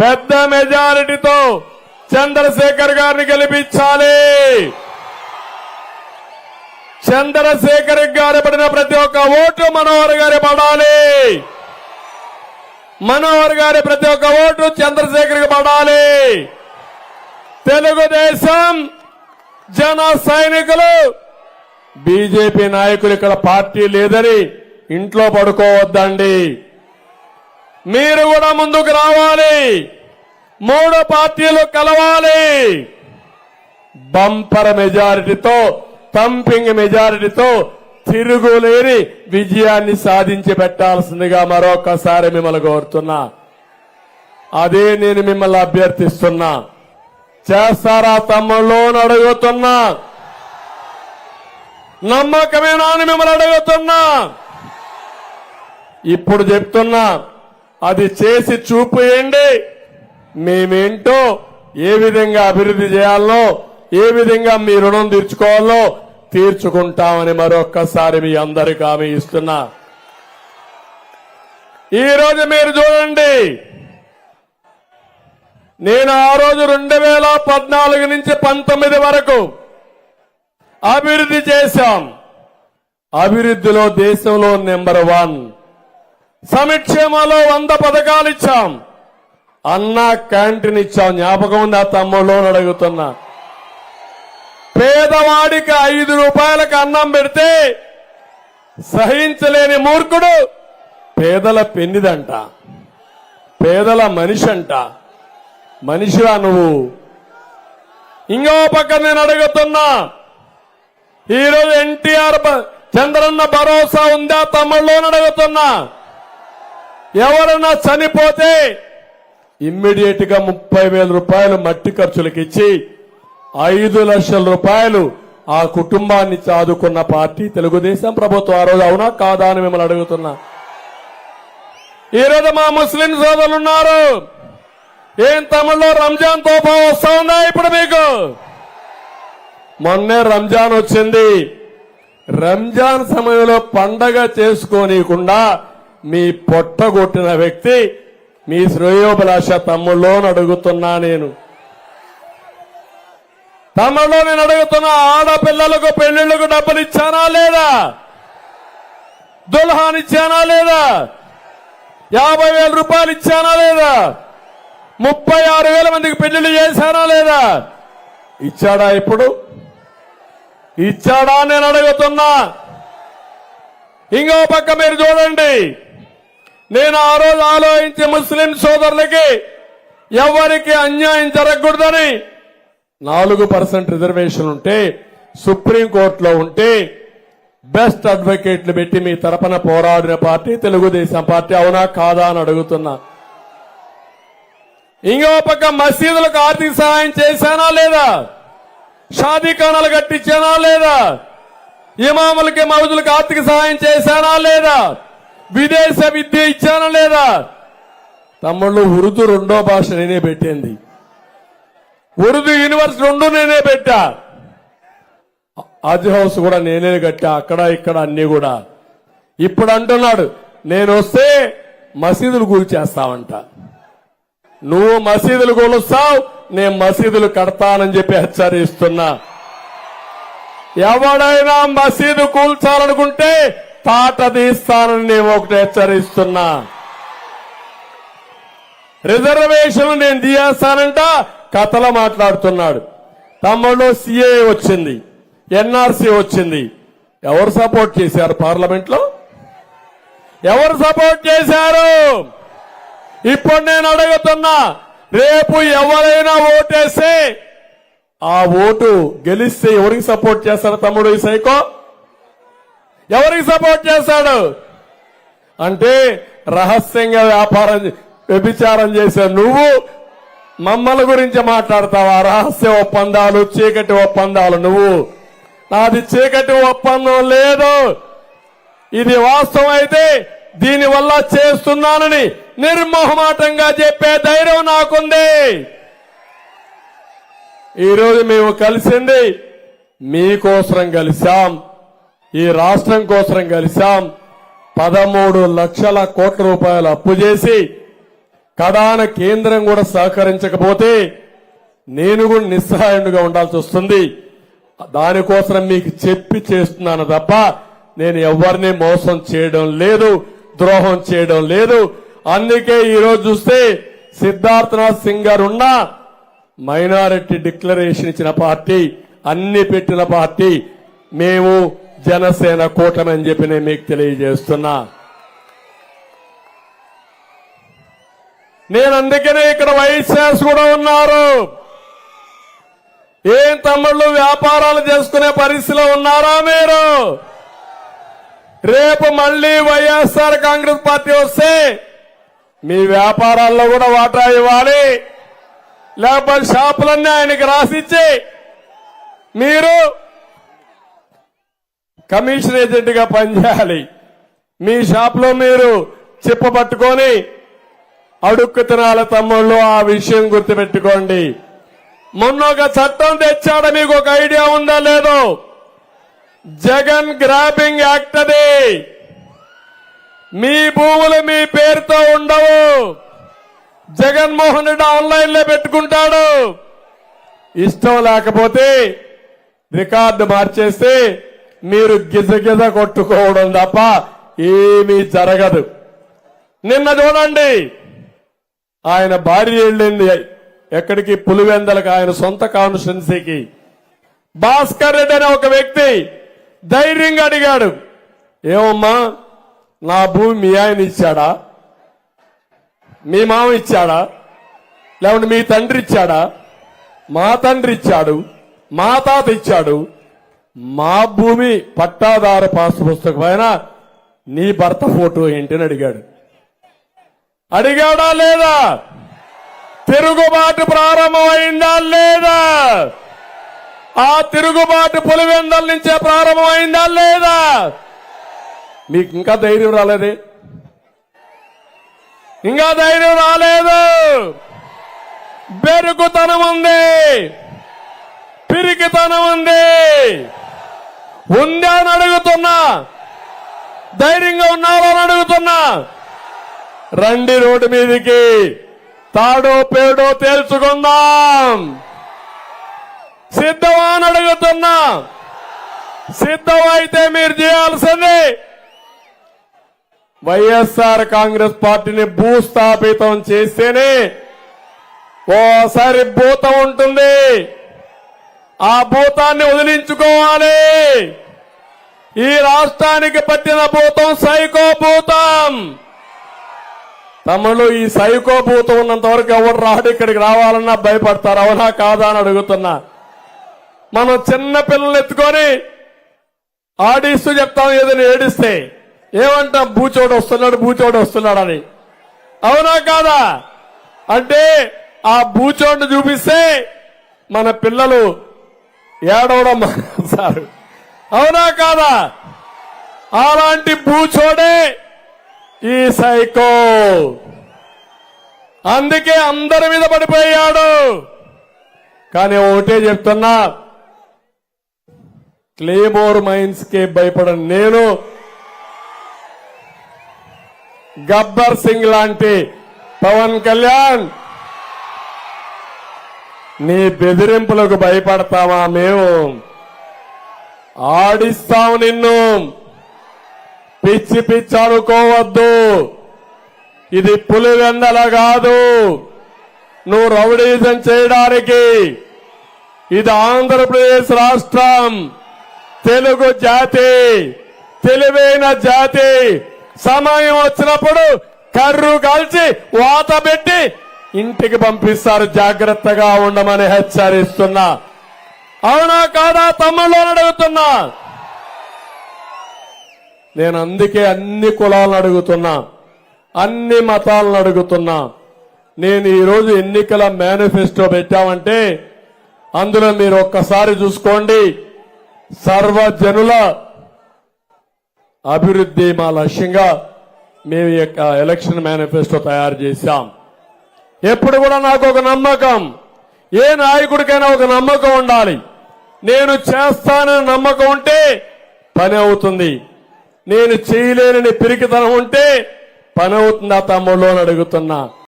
పెద్ద మెజారిటీతో చంద్రశేఖర్ గారిని గెలిపించాలి. చంద్రశేఖర్ గారి పడిన ప్రతి ఒక్క ఓటు మనోహర్ గారి పడాలి. మనోహర్ గారి ప్రతి ఒక్క ఓటు చంద్రశేఖర్ పడాలి. తెలుగుదేశం జన సైనికులు బీజేపీ నాయకులు ఇక్కడ పార్టీ లేదని ఇంట్లో పడుకోవద్దండి. మీరు కూడా ముందుకు రావాలి. మూడు పార్టీలు కలవాలి. బంపర్ మెజారిటీతో తంపింగ్ మెజారిటీతో తిరుగులేని విజయాన్ని సాధించి పెట్టాల్సిందిగా మరొకసారి మిమ్మల్ని కోరుతున్నా. అదే నేను మిమ్మల్ని అభ్యర్థిస్తున్నా. చేస్తారా తమ్ముళ్ళు అడుగుతున్నా. నమ్మకమేనా అని మిమ్మల్ని అడుగుతున్నా. ఇప్పుడు చెప్తున్నా. అది చేసి చూపేయండి. మేమేంటో ఏ విధంగా అభివృద్ధి చేయాలో ఏ విధంగా మీ రుణం తీర్చుకోవాలో తీర్చుకుంటామని మరొక్కసారి మీ అందరికి హామీ ఇస్తున్నా. ఈరోజు మీరు చూడండి నేను ఆ రోజు రెండు వేల పద్నాలుగు నుంచి పంతొమ్మిది వరకు అభివృద్ధి చేశాం. అభివృద్ధిలో దేశంలో నెంబర్ వన్. సంక్షేమాలో వంద పథకాలు ఇచ్చాం. అన్న క్యాంటీన్ ఇచ్చాం. జ్ఞాపకం ఉంది ఆ తమ్ముళ్ళు అడుగుతున్నా. పేదవాడికి ఐదు రూపాయలకు అన్నం పెడితే సహించలేని మూర్ఖుడు పేదల పెన్నిదంట. పేదల మనిషి అంట మనిషిరా నువ్వు? ఇంకో పక్క నేను అడుగుతున్నా. ఈరోజు ఎన్టీఆర్ చంద్రన్న భరోసా ఉందా తమ్ముళ్ళు అడుగుతున్నా. ఎవరన్నా చనిపోతే ఇమ్మీడియట్గా ముప్పై వేల రూపాయలు మట్టి ఖర్చులకు ఇచ్చి ఐదు లక్షల రూపాయలు ఆ కుటుంబాన్ని చాదుకున్న పార్టీ తెలుగుదేశం ప్రభుత్వం ఆ రోజు అవునా కాదా అని మిమ్మల్ని అడుగుతున్నా. ఈ రోజు మా ముస్లిం సోదరులు ఉన్నారు. ఏం తమిళలో రంజాన్ తోఫా వస్తుందా ఇప్పుడు మీకు? మొన్నే రంజాన్ వచ్చింది. రంజాన్ సమయంలో పండగ చేసుకోనీయకుండా మీ పొట్టగొట్టిన వ్యక్తి మీ శ్రేయోభిలాష తమ్ముళ్ళో అడుగుతున్నా నేను. తమ్ముళ్ళో నేను అడుగుతున్నా ఆడపిల్లలకు పెళ్ళిళ్ళకు డబ్బులు ఇచ్చానా లేదా? దుల్హాన్ ఇచ్చానా లేదా? యాభై వేల రూపాయలు ఇచ్చానా లేదా? ముప్పై ఆరు వేల మందికి పెళ్ళిళ్ళు చేశానా లేదా? ఇచ్చాడా ఇప్పుడు? ఇచ్చాడా నేను అడుగుతున్నా. ఇంకో పక్క మీరు చూడండి. నేను ఆ రోజు ఆలోచించి ముస్లిం సోదరులకి ఎవరికి అన్యాయం జరగకూడదని నాలుగు పర్సెంట్ రిజర్వేషన్ ఉంటే సుప్రీంకోర్టులో ఉంటే బెస్ట్ అడ్వకేట్లు పెట్టి మీ తరపున పోరాడిన పార్టీ తెలుగుదేశం పార్టీ అవునా కాదా అని అడుగుతున్నా. ఇంకో పక్క మసీదులకు ఆర్థిక సహాయం చేశానా లేదా? షాదీఖానాలు కట్టించానా లేదా? ఇమాములకి మౌజులకు ఆర్థిక సహాయం చేశానా లేదా? విదేశ విద్య ఇచ్చానా లేదా? తమ్ముళ్ళు ఉర్దూ రెండో భాష నేనే పెట్టింది. ఉర్దూ యూనివర్సిటీ రెండు నేనే పెట్టా. అజ్ హౌస్ కూడా నేనే కట్టా అక్కడ ఇక్కడ అన్ని కూడా. ఇప్పుడు అంటున్నాడు నేను వస్తే మసీదులు కూల్చేస్తావంట నువ్వు మసీదులు కూలుస్తావు నేను మసీదులు కడతానని చెప్పి హెచ్చరిస్తున్నా. ఎవడైనా మసీదు కూల్చాలనుకుంటే పాట తీస్తానని నేను ఒకటి హెచ్చరిస్తున్నా. రిజర్వేషన్ నేను తీయేస్తానంట కథలో మాట్లాడుతున్నాడు. తమ్ముళ్ళు సిఏ వచ్చింది ఎన్ఆర్సీ వచ్చింది. ఎవరు సపోర్ట్ చేశారు పార్లమెంట్లో ఎవరు సపోర్ట్ చేశారు? ఇప్పుడు నేను అడుగుతున్నా రేపు ఎవరైనా ఓటేస్తే ఆ ఓటు గెలిస్తే ఎవరికి సపోర్ట్ చేస్తారు తమ్ముడు ఈ సైకో? ఎవరికి సపోర్ట్ చేశాడు? అంటే రహస్యంగా వ్యాపారం వ్యభిచారం చేసే నువ్వు మమ్మల్ని గురించి మాట్లాడతావా? రహస్య ఒప్పందాలు చీకటి ఒప్పందాలు నువ్వు. నాది చీకటి ఒప్పందం లేదు. ఇది వాస్తవం అయితే దీని వల్ల చేస్తున్నానని నిర్మోహమాటంగా చెప్పే ధైర్యం నాకుంది. ఈరోజు మేము కలిసింది మీకోసం కలిశాం. ఈ రాష్ట్రం కోసరం కలిశాం. పదమూడు లక్షల కోట్ల రూపాయలు అప్పు చేసి కడాన కేంద్రం కూడా సహకరించకపోతే నేను కూడా నిస్సహాయుడిగా ఉండాల్సి వస్తుంది. దానికోసం మీకు చెప్పి చేస్తున్నాను తప్ప నేను ఎవరిని మోసం చేయడం లేదు ద్రోహం చేయడం లేదు. అందుకే ఈరోజు చూస్తే సిద్ధార్థనాథ్ సింగ్ గారు ఉన్న మైనారిటీ డిక్లరేషన్ ఇచ్చిన పార్టీ అన్ని పెట్టిన పార్టీ మేము జనసేన కూటమి అని చెప్పి నేను మీకు తెలియజేస్తున్నా. నేను అందుకనే ఇక్కడ వైఎస్ఆర్స్ కూడా ఉన్నారు. ఏం తమ్ముళ్ళు వ్యాపారాలు చేసుకునే పరిస్థితిలో ఉన్నారా మీరు? రేపు మళ్ళీ వైఎస్ఆర్ కాంగ్రెస్ పార్టీ వస్తే మీ వ్యాపారాల్లో కూడా వాటా ఇవ్వాలి. లేకపోతే షాపులన్నీ ఆయనకి రాసిచ్చి మీరు కమిషన్ ఏజెంట్గా పనిచేయాలి. మీ షాప్లో మీరు చిప్ప పట్టుకొని అడుక్కు తినాల తమ్ముళ్ళు ఆ విషయం గుర్తుపెట్టుకోండి. మొన్న ఒక చట్టం తెచ్చాడు మీకు ఒక ఐడియా ఉందా లేదో? జగన్ గ్రాబింగ్ యాక్ట్ అది. మీ భూములు మీ పేరుతో ఉండవు. జగన్మోహన్ రెడ్డి ఆన్లైన్లో పెట్టుకుంటాడు. ఇష్టం లేకపోతే రికార్డు మార్చేస్తే మీరు గిజగిజ కొట్టుకోవడం తప్ప ఏమీ జరగదు. నిన్న చూడండి ఆయన భార్య వెళ్ళింది. ఎక్కడికి? పులివెందలకు ఆయన సొంత కాన్స్టిట్యున్సీకి. భాస్కర్ రెడ్డి అనే ఒక వ్యక్తి ధైర్యంగా అడిగాడు ఏమమ్మా నా భూమి మీ ఆయన ఇచ్చాడా? మీ మామ ఇచ్చాడా? లేకుంటే మీ తండ్రి ఇచ్చాడా? మా తండ్రి ఇచ్చాడు మా తాత ఇచ్చాడు మా భూమి పట్టాదార పాస్ పుస్తకం పైన నీ భర్త ఫోటో ఏంటని అడిగాడు. అడిగాడా లేదా? తిరుగుబాటు ప్రారంభమైందా లేదా? ఆ తిరుగుబాటు పులివెందల నుంచే ప్రారంభమైందా లేదా? మీకు ఇంకా ధైర్యం రాలేదే? ఇంకా ధైర్యం రాలేదు. బెరుకుతనం ఉంది. పిరికితనం ఉంది. ఉందా అని అడుగుతున్నా. ధైర్యంగా ఉన్నావా అని అడుగుతున్నా. రండి రోడ్డు మీదకి. తాడో పేడో తేల్చుకుందాం. సిద్ధమా అని అడుగుతున్నా. సిద్ధమైతే మీరు చేయాల్సింది వైఎస్ఆర్ కాంగ్రెస్ పార్టీని భూస్థాపితం చేస్తేనే ఓసారి భూతం ఉంటుంది. ఆ భూతాన్ని వదిలించుకోవాలి. ఈ రాష్ట్రానికి పట్టిన భూతం సైకో భూతం. తమ్ముళ్ళు ఈ సైకో భూతం ఉన్నంత వరకు ఎవరు రాడు ఇక్కడికి రావాలన్నా భయపడతారు. అవునా కాదా అని అడుగుతున్నా. మనం చిన్న పిల్లలు ఎత్తుకొని ఆడిస్తూ చెప్తాం ఏదైనా ఏడిస్తే. ఏమంటాం? బూచోడు వస్తున్నాడు బూచోడు వస్తున్నాడని అవునా కాదా? అంటే ఆ బూచోడిని చూపిస్తే మన పిల్లలు ఏడవడం సార్ అవునా కాదా? అలాంటి బూచోడే ఈ సైకో. అందుకే అందరి మీద పడిపోయాడు. కానీ ఒకటే చెప్తున్నా. క్లేమోర్ మైన్స్కి భయపడను నేను. గబ్బర్ సింగ్ లాంటి పవన్ కళ్యాణ్. నీ బెదిరింపులకు భయపడతామా మేము? ఆడిస్తాం నిన్ను. పిచ్చి పిచ్చి అనుకోవద్దు ఇది పులివెందల కాదు. నువ్వు రౌడీజం చేయడానికి ఇది ఆంధ్రప్రదేశ్ రాష్ట్రం. తెలుగు జాతి తెలివైన జాతి. సమయం వచ్చినప్పుడు కర్రు కాల్చి వాత పెట్టి ఇంటికి పంపిస్తారు జాగ్రత్తగా ఉండమని హెచ్చరిస్తున్నా. అవునా కాదా తమ్ముళ్ళు అడుగుతున్నా. నేను అందుకే అన్ని కులాలను అడుగుతున్నా అన్ని మతాలను అడుగుతున్నా. నేను ఈరోజు ఎన్నికల మేనిఫెస్టో పెట్టామంటే అందులో మీరు ఒక్కసారి చూసుకోండి సర్వజనుల అభివృద్ధి మా లక్ష్యంగా మేము ఈ యొక్క ఎలక్షన్ మేనిఫెస్టో తయారు చేశాం. ఎప్పుడు కూడా నాకు ఒక నమ్మకం. ఏ నాయకుడికైనా ఒక నమ్మకం ఉండాలి. నేను చేస్తానని నమ్మకం ఉంటే పని అవుతుంది. నేను చేయలేనని పిరికితనం ఉంటే పని అవుతుందా తమ్ముళ్ళు అని అడుగుతున్నా.